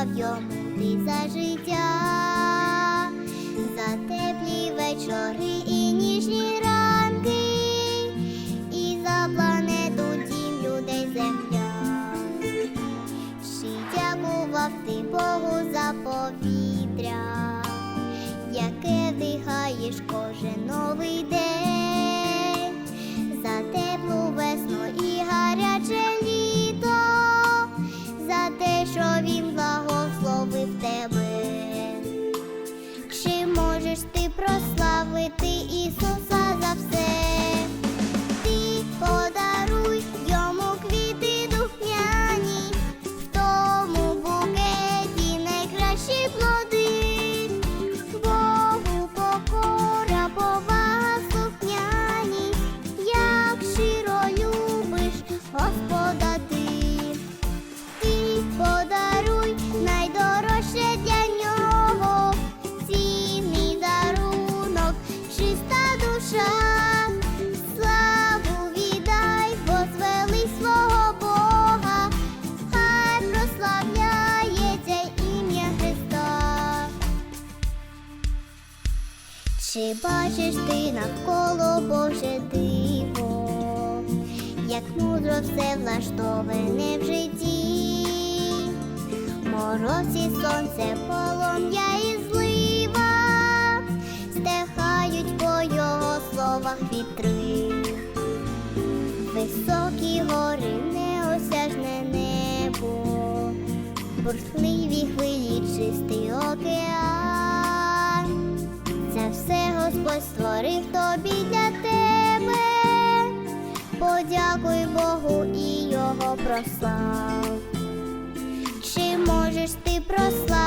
В йому ти за життя, за теплі вечори і ніжні ранки, і за планету дім людей земля. Ще дякував ти Богу за повітря, яке дихаєш кожен новий день. Чи бачиш ти навколо Боже диво, як мудро все влаштоване в житті, мороз і сонце, полум'я і злива, стихають по його словах вітри, високі гори, неосяжне небо, бурхливі хвилі, чистий океан. Господь створив тобі для тебе. Подякуй Богу і його прослав. Чи можеш ти прославити